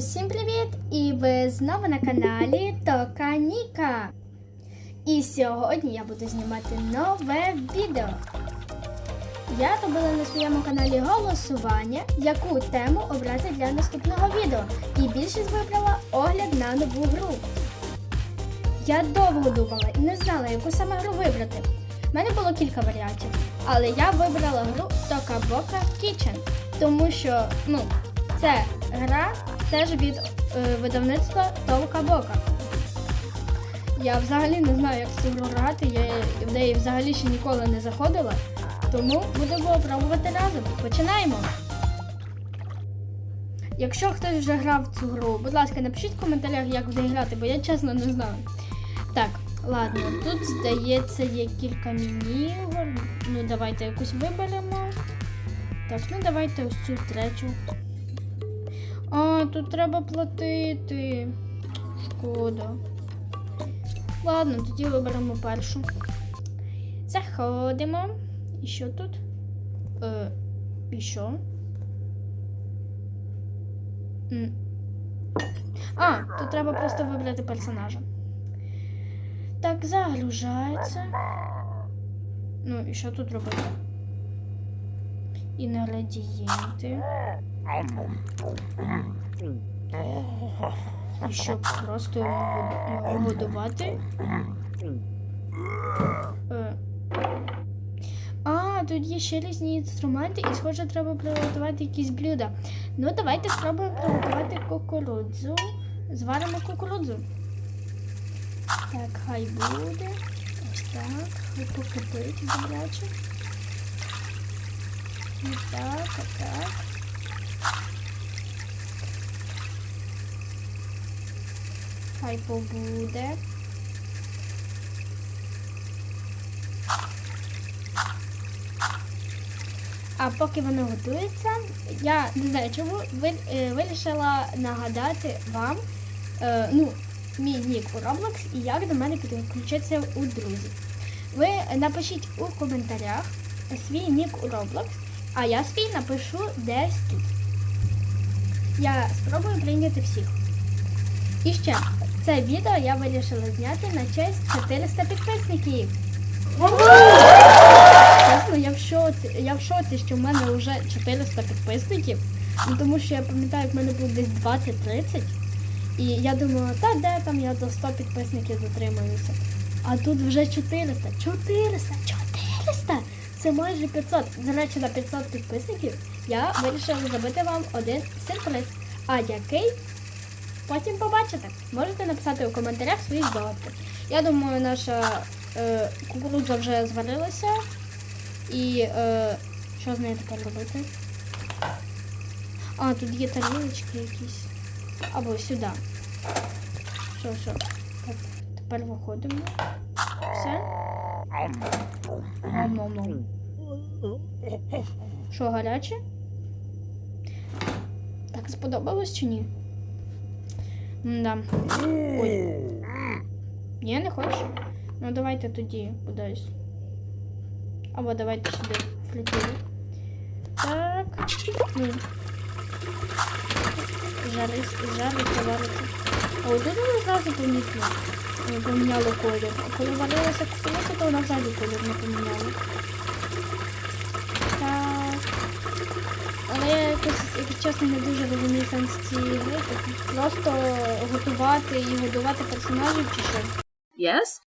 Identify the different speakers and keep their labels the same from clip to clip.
Speaker 1: Усім привіт! І ви знову на каналі Тока Ніка. І сьогодні я буду знімати нове відео. Я робила на своєму каналі голосування, яку тему обрати для наступного відео. І більшість вибрала огляд на нову гру. Я довго думала і не знала, яку саме гру вибрати. У мене було кілька варіантів, але я вибрала гру Тока Бока Kitchen, тому що ну, це гра теж від е, видавництва Толка Бока. Я взагалі не знаю, як в цю гру грати, я в неї взагалі ще ніколи не заходила, тому будемо пробувати разом. Починаємо! Якщо хтось вже грав цю гру, будь ласка, напишіть в коментарях, як в неї грати, бо я чесно не знаю. Так, ладно, тут здається є кілька міні-ігор. Ну, давайте якусь виберемо. Так, ну давайте ось цю третю. А, тут треба платити. Шкода. Ладно, тоді виберемо першу. Заходимо. Що тут? Е, що? М. А, тут треба просто вибрати персонажа. Так, загружається. Ну, і що тут робити? Інгредієнти. І щоб просто його годувати. Е. А, тут є ще різні інструменти, і схоже, треба приготувати якісь блюда. Ну, давайте спробуємо приготувати кукурудзу. Зваримо кукурудзу. Так, хай буде. Ось так. Хай покипить добряче. І так, отак. Хай побуде. Поки воно готується, я не знаю чому е, вирішила нагадати вам е, ну, мій нік у Roblox і як до мене підключитися у друзі. Ви напишіть у коментарях свій нік у Roblox, а я свій напишу десь тут. Я спробую прийняти всіх. І ще це відео я вирішила зняти на честь 400 підписників. Чесно, я в шоці, я в шоці, що в мене вже 400 підписників. Ну тому що я пам'ятаю, в мене було десь 20-30. І я думала, та де там я до 100 підписників дотримуюся. А тут вже 400. 400! 400! Це майже 500. До речі, на 500 підписників я вирішила зробити вам один сюрприз. А який? Потім побачите. Можете написати у коментарях свої здогадки. Я думаю, наша е, кукурудза вже зварилася. І е, що з нею тепер робити? А, тут є тарілочки якісь. Або сюди. Що? Так, тепер виходимо. Все? Ом-ом-ом. Що, гаряче? Так, сподобалось чи ні? Да. Ой. Ні, не хочеш? Ну давайте тоді кудись. Або давайте сюди фритюру. Так. Ну. Жарись, жариться, вариться. А от тут воно зразу помітно. Поміняло колір. А коли варилася кукурудза, то вона взагалі колір не поміняла. Так. Але я якось, чесно, не дуже розумію сенс цієї гри. Просто готувати і годувати персонажів чи що.
Speaker 2: Yes?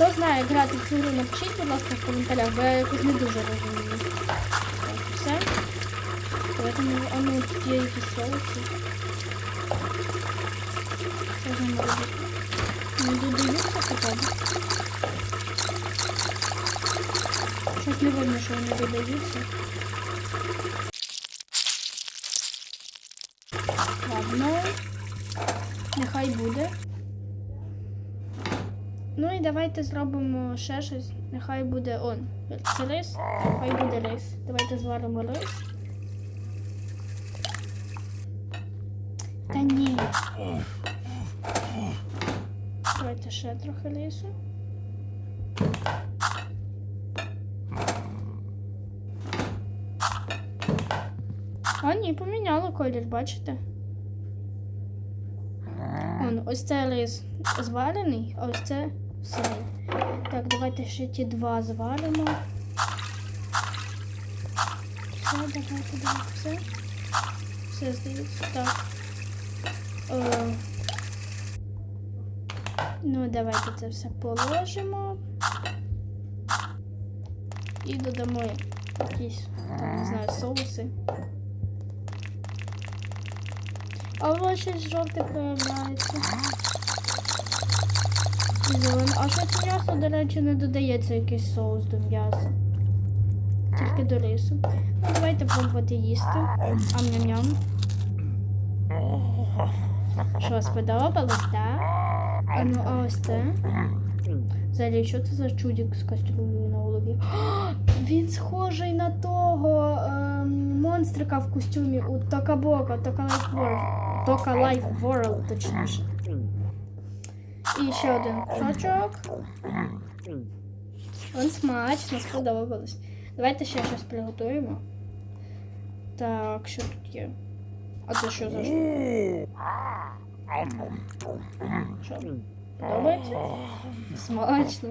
Speaker 1: Хто знає, як грати в цю гру, напишіть, будь ласка, в коментарях, бо я якось не дуже розумію. Так, все. Поэтому, а ну, тут є якісь соуси. Що з ними робити? Не додаються хоча б. Щось не видно, що вони додаються. Ладно. Нехай буде. Ну і давайте зробимо ще щось. Нехай буде он. Це рис, хай буде рис. Давайте зваримо рис. Та ні. Давайте ще трохи лісу. А, ні, поміняли колір, бачите? Он, ось це ліс зварений, а ось це синій. Так, давайте ще ті два звалимо. Все, давайте, давайте, все. Все здається, так. Е, ну, давайте це все положимо. І додамо якісь, там, не знаю, соуси. А ось щось жовте проявляється. Зелене. А щось м'ясо, до речі, не додається якийсь соус до м'яса. Тільки до рису. Ну, давайте пробувати їсти. Ам-ням-ням. Що, сподобалось, так? А ну, а ось це? Взагалі, що це за чудик з каструлею на голові? Він схожий на того ем, монстрика в костюмі у Токабока, Тока Life World. Тока Life World, точніше. І ще один кусочок. Он смачно, сподобалось. Давайте ще щось приготуємо. Так, що тут є? А це що за? Що? Подобається? Смачно.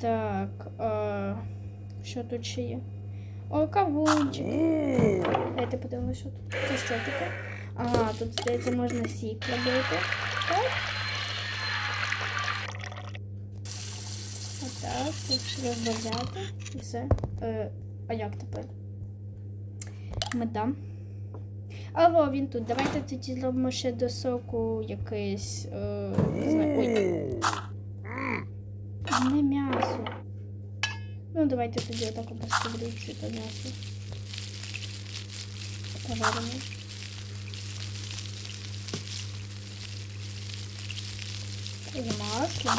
Speaker 1: Так, а, що тут ще є? О, кавунчик. Давайте подивимося, що тут. Це що таке? Ага, тут, здається, можна сік робити. Так. Отак, тут розважати і все. Е, а як тепер? Мета. А во, він тут. Давайте тоді зробимо ще до соку якийсь. Е, не знаю. Ой. Не м'ясо. Ну, давайте тоді отак поставлю це м'ясо. Пожаримо. І масло.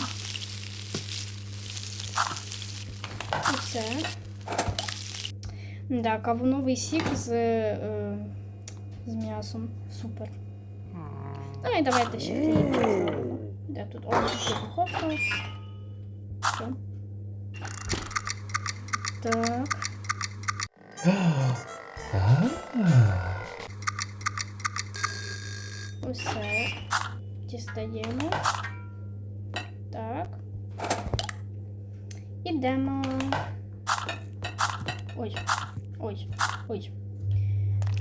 Speaker 1: І все. Да, кавуновий сік з, е, з м'ясом. Супер. Ну і давайте ще хліб зробимо. Де тут? О, тут є духовка. Все. Так. Усе. Дістаємо. Ідемо. Ой, ой, ой.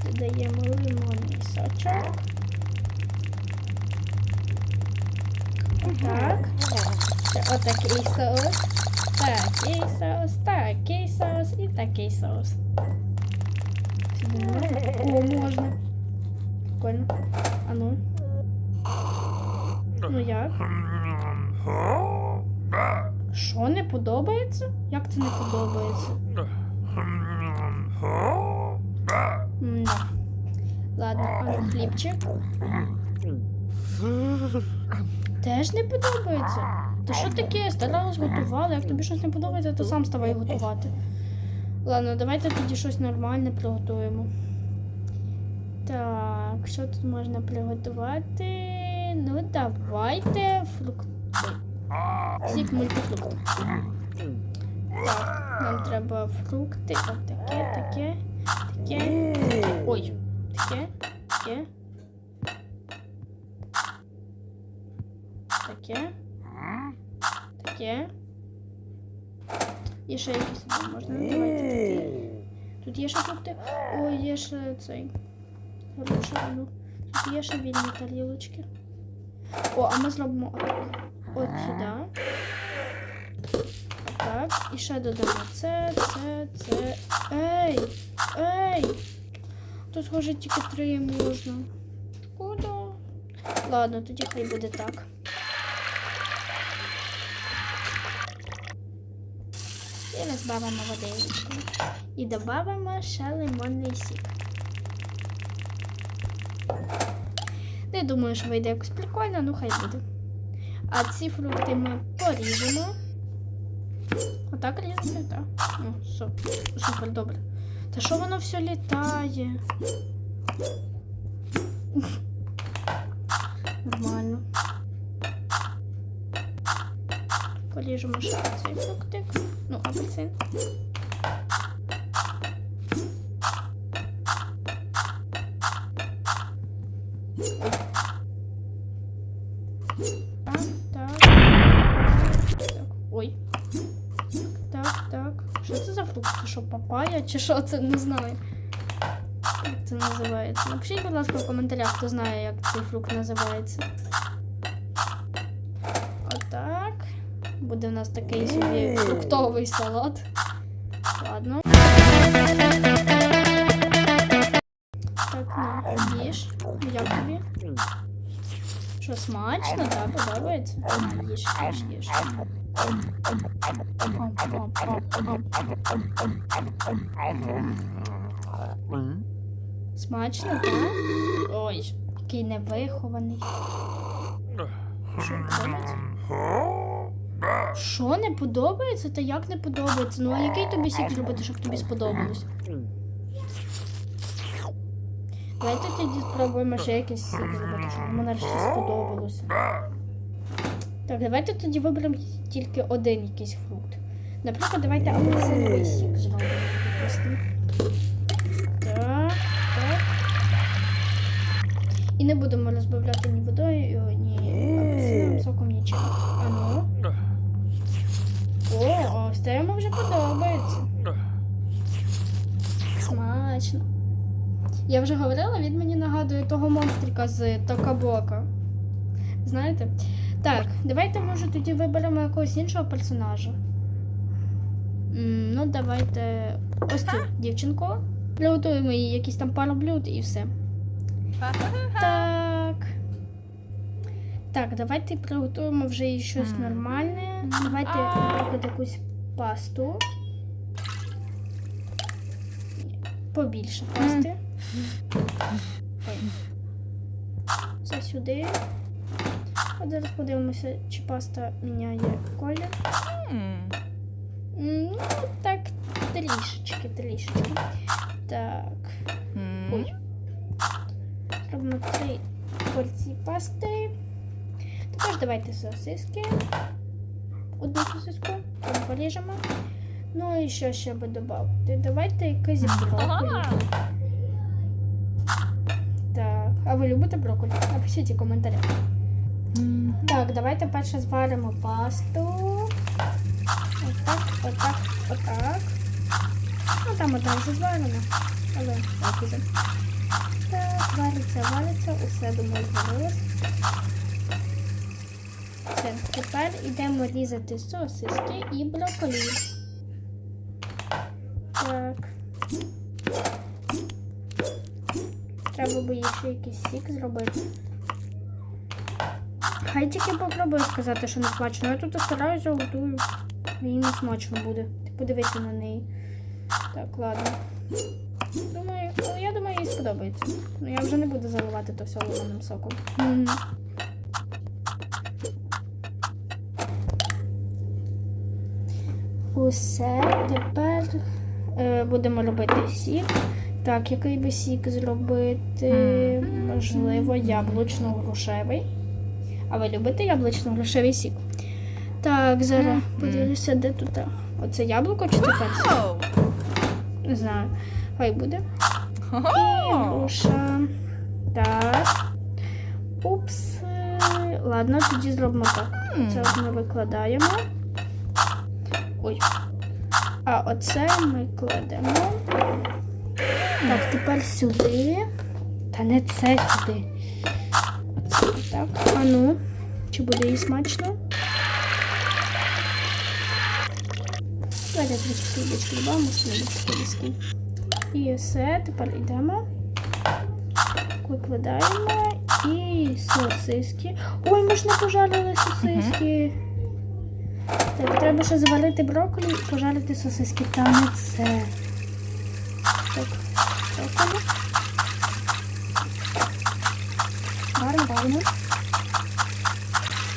Speaker 1: Додаємо лимонний сочок. Так. Ще отакий соус. Такий соус, такий соус і такий соус. О, можна. Прикольно. А ну. Ну як? Що не подобається? Як це не подобається? М-да. Ладно, а ну хлібчик. Теж не подобається. Та що таке? Старалась готувала. Як тобі щось не подобається, то сам ставай готувати. Ладно, давайте тоді щось нормальне приготуємо. Так, що тут можна приготувати? Ну, давайте фрукти. Сік мультифрукти. Так, нам треба фрукти. Отаке, таке, таке. Ой, таке, таке. Таке. Таке. І ще якісь можна. Ну, Давайте таке. Тут є ще фрукти. Ой, є ще цей. Груша, ну. Тут є ще вільні тарілочки. О, а ми зробимо отак. От сюди. Так. І ще додамо це, це, це. Ей! Ей! Тут схоже тільки три можна. Шкода. Ладно, тоді хай буде так. І розбавимо водичку. І додамо ще лимонний сік. Не думаю, що вийде якось прикольно, ну хай буде. А ці фрукти ми поріжемо. Отак різати, так. Ну, супер, супер добре. Та що воно все літає? Нормально. Поріжемо ще цей фруктик. Ну, апельсин. Чи що це? Не знаю. Як це називається? Напишіть, будь ласка, в коментарях, хто знає, як цей фрукт називається. Отак. Буде у нас такий собі фруктовий салат. Ладно. Так, на, їж. Як тобі? Що, смачно, так? Подобається? Їж, їж, їж. Смачно, так? Ой, який невихований. Що, не подобається? Та як не подобається? Ну а який тобі сік зробити, щоб тобі сподобалось? Давайте тоді спробуємо ще якийсь сік зробити, щоб йому нарешті сподобалося. Так, давайте тоді виберемо тільки один якийсь фрукт. Наприклад, давайте апельсиновий сік зробимо. Так, так. І не будемо розбавляти ні водою, ні апельсиновим соком, нічим. А ну. О, ось це йому вже подобається. Смачно. Я вже говорила, він мені нагадує того монстрика з Токабока. Знаєте? Так, давайте, може, тоді виберемо якогось іншого персонажа. Ну, давайте ось цю дівчинку. Приготуємо їй якісь там пару блюд і все. Так. Так, давайте приготуємо вже їй щось нормальне. Давайте, наприклад, якусь пасту. Побільше пасти. Ой. Це сюди. От зараз подивимося, чи паста міняє колір. М, Ну, так, трішечки, трішечки. Так. Ой. Зробимо три порції пасти. Також давайте сосиски. Одну сосиску там поріжемо. Ну і що ще би додати? Давайте якийсь брокколі. Так, а ви любите брокколі? Напишіть у коментарях. Так, давайте перше зваримо пасту. Отак, отак, отак. Ну там одна вже зварена, але так іде. Так, вариться, вариться, усе думаю зварилось. Все, тепер йдемо різати сосиски і брокколі. Так. Треба би ще якийсь сік зробити. Хай тільки попробує сказати, що не смачно. Я тут стараюся готую. Їй не смачно буде. Ти подивися на неї. Так, ладно. Думаю, ну, я думаю, їй сподобається. Ну я вже не буду заливати то все лимонним соком. Мгм. Усе, тепер е, будемо робити сік. Так, який би сік зробити? Можливо, яблучно-грушевий. А ви любите яблучно-грушевий сік? Так, зараз подивлюся, де тут. Оце яблуко чи це персик? Не знаю. Хай буде. І груша. Так. Упс. Ладно, тоді зробимо так. Це от ми викладаємо. Ой. А оце ми кладемо. Так, тепер сюди. Та не це сюди. Так. А ну, чи буде їй смачно? Давайте трішки дочки додамо. І все, тепер йдемо. Викладаємо і сосиски. Ой, ми ж не пожарили сосиски. Так, треба ще заварити брокколі і пожарити сосиски. Та не це. Так, брокколі. Варимо.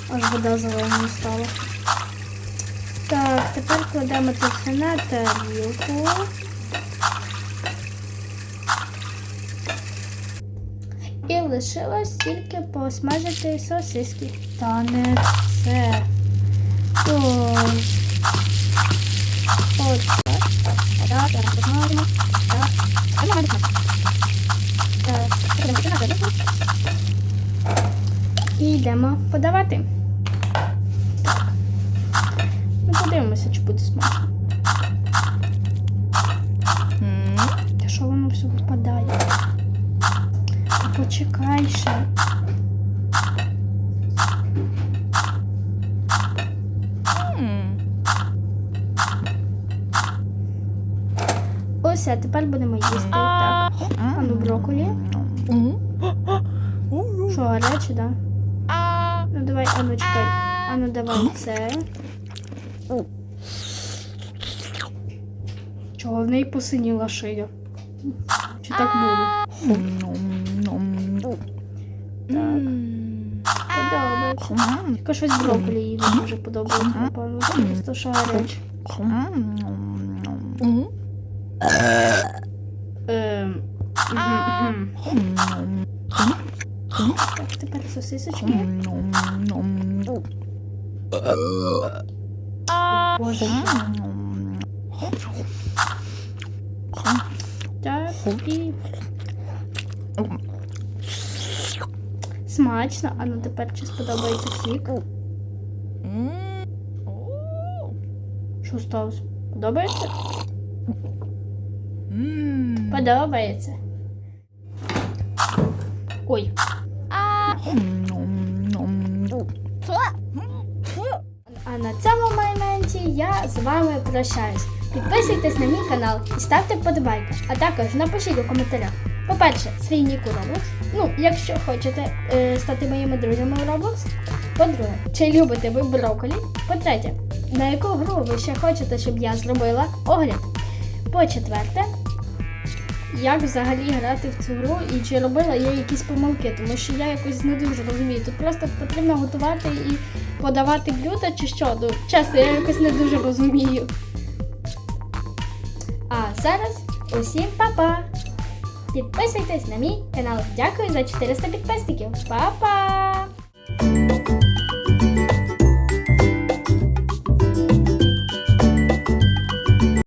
Speaker 1: Аж вода зеленою стала. Так, тепер кладемо це все на тарілку. І лишилось тільки посмажити сосиски. Та не це. Ой. От так. Так, зараз посмажимо. Так. Так, будемо починати. І йдемо подавати. Так. Ну, подивимося, чи буде смачно. Та що воно все випадає? Та почекай ще. Ось, а тепер будемо їсти. Так. А ну брокколі. Що, гаряче, да? Ну давай, а ну чекай. А ну давай це. Чого в неї посиніла шия? Чи так буде? Подобається. Тільки щось брокколі їй не дуже подобається, напевно. Просто гаряче. Ем. Так, тепер сосисочки. Боже. Так, і. Смачно, а ну тепер чи сподобається сік. Що сталося? Подобається? Подобається. Ой. А на цьому моменті я з вами прощаюсь. Підписуйтесь на мій канал і ставте вподобайки. А також напишіть у коментарях. По-перше, свій нік у Roblox. Ну, якщо хочете е, стати моїми друзями у Roblox. По-друге, чи любите ви брокколі? По-третє, на яку гру ви ще хочете, щоб я зробила огляд? По-четверте, як взагалі грати в цю гру і чи робила я якісь помилки, тому що я якось не дуже розумію. Тут просто потрібно готувати і подавати блюда чи що. Ну, чесно, я якось не дуже розумію. А зараз усім па-па! Підписуйтесь на мій канал. Дякую за 400 підписників. Па-па!